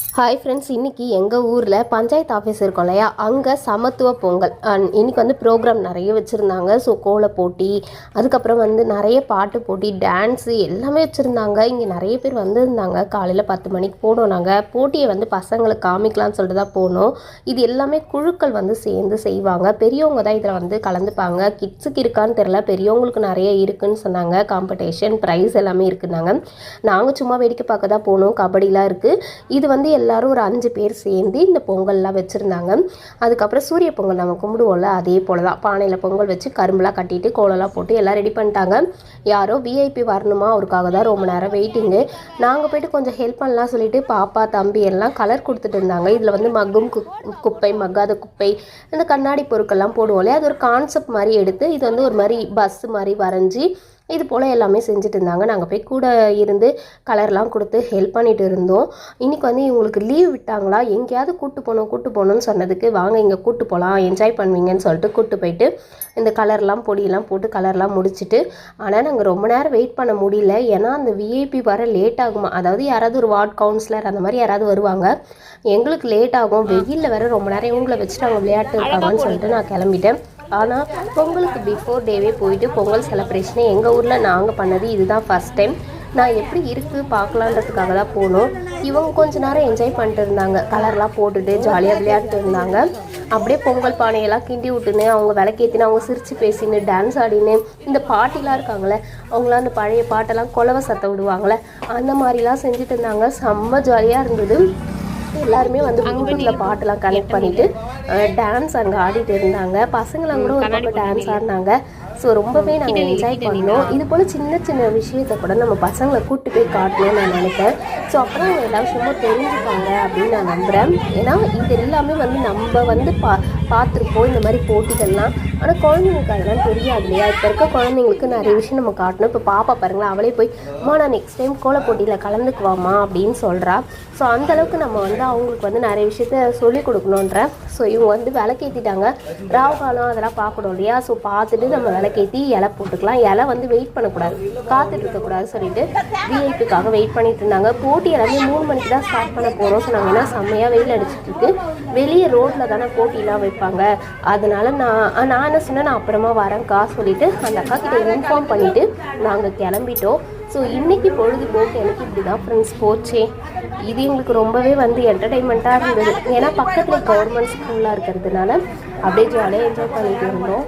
Hi friends இன்றைக்கி எங்கள் ஊரில் பஞ்சாயத்து ஆஃபீஸ் இருக்கும் இல்லையா? அங்கே சமத்துவ பொங்கல். அண்ட் வந்து ப்ரோக்ராம் நிறைய வச்சுருந்தாங்க. ஸோ கோல போட்டி அதுக்கப்புறம் வந்து நிறைய பாட்டு போட்டி டான்ஸு எல்லாமே வச்சுருந்தாங்க. இங்கே நிறைய பேர் வந்திருந்தாங்க. காலையில் பத்து மணிக்கு போனோம் நாங்கள் போட்டியை வந்து பசங்களுக்கு காமிக்கலாம்னு சொல்லிட்டு தான் போனோம். இது எல்லாமே குழுக்கள் வந்து சேர்ந்து செய்வாங்க. பெரியவங்க தான் இதில் வந்து கலந்துப்பாங்க. கிட்ஸுக்கு இருக்கான்னு தெரில பெரியவங்களுக்கு நிறைய இருக்குன்னு சொன்னாங்க. காம்படிஷன் ப்ரைஸ் எல்லாமே இருக்குன்னாங்க. நாங்கள் சும்மா வேடிக்கை பார்க்க தான் போனோம். கபடிலாம் இருக்குது இது வந்து எல்லாரும் ஒரு அஞ்சு பேர் சேர்ந்து இந்த பொங்கல்லாம் வச்சுருந்தாங்க. அதுக்கப்புறம் சூரிய பொங்கல் நம்ம கும்பிடுவோம்ல அதே போல் தான் பானையில் பொங்கல் வச்சு கரும்புலாம் கட்டிட்டு கோலம்லாம் போட்டு எல்லாம் ரெடி பண்ணிட்டாங்க. யாரோ விஐபி வரணுமா? அவருக்காக தான் ரொம்ப நேரம் வெயிட்டிங்கு நாங்கள் போயிட்டு கொஞ்சம் ஹெல்ப் பண்ணலாம் சொல்லிட்டு பாப்பா தம்பி எல்லாம் கலர் கொடுத்துட்டு இருந்தாங்க. இதில் வந்து மக்கும் குப் குப்பை மக்காத குப்பை இந்த கண்ணாடி பொருட்கள்லாம் போடுவோம் இல்லையா? அது ஒரு கான்செப்ட் மாதிரி எடுத்து இது வந்து ஒரு மாதிரி பஸ் மாதிரி வரைஞ்சி இது போல் எல்லாமே செஞ்சுட்டு இருந்தாங்க நாங்கள் போய் கூட இருந்து கலர்லாம் கொடுத்து ஹெல்ப் பண்ணிட்டு இருந்தோம். இன்றைக்கி வந்து இவங்களுக்கு லீவ் விட்டாங்களா? எங்கேயாவது கூட்டு போகணும் கூட்டு போகணும்னு சொன்னதுக்கு வாங்க இங்கே கூட்டு போகலாம் என்ஜாய் பண்ணுவீங்கன்னு சொல்லிட்டு கூட்டு போயிட்டு இந்த கலர்லாம் பொடியெல்லாம் போட்டு கலர்லாம் முடிச்சுட்டு ஆனால் நாங்கள் ரொம்ப நேரம் வெயிட் பண்ண முடியல. ஏன்னா அந்த விஐபி வர லேட் ஆகுமா? அதாவது யாராவது ஒரு வார்டு கவுன்சிலர் அந்த மாதிரி யாராவது வருவாங்க. எங்களுக்கு லேட் ஆகும். வெயிலில் வேற ரொம்ப நேரம் இவங்களை வச்சு நாங்கள் விளையாட்டு இருக்காங்கன்னு சொல்லிட்டு நான் கிளம்பிட்டேன். ஆனால் பொங்கலுக்கு பிஃபோர் டேவே போயிட்டு பொங்கல் செலிப்ரேஷனை எங்கள் ஊரில் நாங்கள் பண்ணது இதுதான் ஃபஸ்ட் டைம் நான் எப்படி இருக்குது பார்க்கலான்றதுக்காக தான் போனோம். இவங்க கொஞ்ச நேரம் என்ஜாய் பண்ணிட்டு இருந்தாங்க. கலர்லாம் போட்டுட்டு ஜாலியாக விளையாடிட்டு இருந்தாங்க. அப்படியே பொங்கல் பானையெல்லாம் கிண்டி விட்டுன்னு அவங்க விளக்கேற்றினு அவங்க சிரித்து பேசின்னு டான்ஸ் ஆடின்னு இந்த பாட்டிலாம் இருக்காங்களே அவங்களாம் அந்த பழைய பாட்டெல்லாம் குலவை சத்தம் விடுவாங்களே அந்த மாதிரிலாம் செஞ்சுட்டு இருந்தாங்க. செம்ம ஜாலியாக இருந்தது. எல்லாருமே வந்து ப்ளூடூத்தில் பாட்டெல்லாம் கனெக்ட் பண்ணிவிட்டு டான்ஸ் அங்கே ஆடிட்டு இருந்தாங்க. பசங்களாம் கூட ஒரு பக்கம் டான்ஸ் ஆடினாங்க. ஸோ ரொம்பவே நாங்கள் என்ஜாய் பண்ணோம். இது போல் சின்ன சின்ன விஷயத்தை கூட நம்ம பசங்களை கூப்பிட்டு போய் காட்டணும்னு நான் நினைப்பேன். ஸோ அப்புறம் அவங்க எல்லா விஷயமும் தெரிஞ்சுப்பாங்க அப்படின்னு நான் நம்புகிறேன் ஏன்னா இது எல்லாமே வந்து நம்ம வந்து பா பார்த்துருப்போம் இந்த மாதிரி போட்டிகள்லாம். ஆனால் குழந்தைங்களுக்கு அதெல்லாம் தெரியாது இல்லையா? இப்போ இருக்க குழந்தைங்களுக்கு நிறைய விஷயம் நம்ம காட்டணும். இப்போ பாப்பா பாருங்களேன் அவளே போய் அம்மா நான் நெக்ஸ்ட் டைம் கோல போட்டியில் கலந்துக்குவாமா அப்படின்னு சொல்கிறா ஸோ அந்தளவுக்கு நம்ம வந்து அவங்களுக்கு வந்து நிறைய விஷயத்த சொல்லிக் கொடுக்கணுன்ற. ஸோ இவங்க வந்து விளக்கேற்றிட்டாங்க ராவு காலம் அதெல்லாம் பார்க்கணும் இல்லையா? ஸோ பார்த்துட்டு நம்ம விளக்கேற்றி இலை போட்டுக்கலாம். இலை வந்து வெயிட் பண்ணக்கூடாது. காத்துட்டு இருக்கக்கூடாது சொல்லிட்டு விஐபிக்காக வெயிட் பண்ணிட்டு இருந்தாங்க. போட்டி எல்லாமே மூணு மணிக்கு தான் ஸ்டார்ட் பண்ண போகிறோம் நாங்கள் என்ன செம்மையாக வெயில் அடிச்சிட்டு இருக்கு. வெளியே ரோட்டில் தானே போட்டிலாம் வைப்போம். வைப்பாங்க அதனால நான் நான் என்ன சொன்னேன்? நான் அப்புறமா வரேன்க்கா சொல்லிட்டு அந்த அக்கா கிட்ட இன்ஃபார்ம் பண்ணிட்டு நாங்கள் கிளம்பிட்டோம். ஸோ இன்னைக்கு பொழுதுபோக்கு எனக்கு இப்படி தான் ஃப்ரெண்ட்ஸ் போச்சே. இது எங்களுக்கு ரொம்பவே வந்து என்டர்டைன்மெண்ட்டாக இருந்தது. ஏன்னா பக்கத்தில் கவர்மெண்ட் ஸ்கூலாக இருக்கிறதுனால அப்படியே ஜாலியாக என்ஜாய் பண்ணிட்டு இருந்தோம்.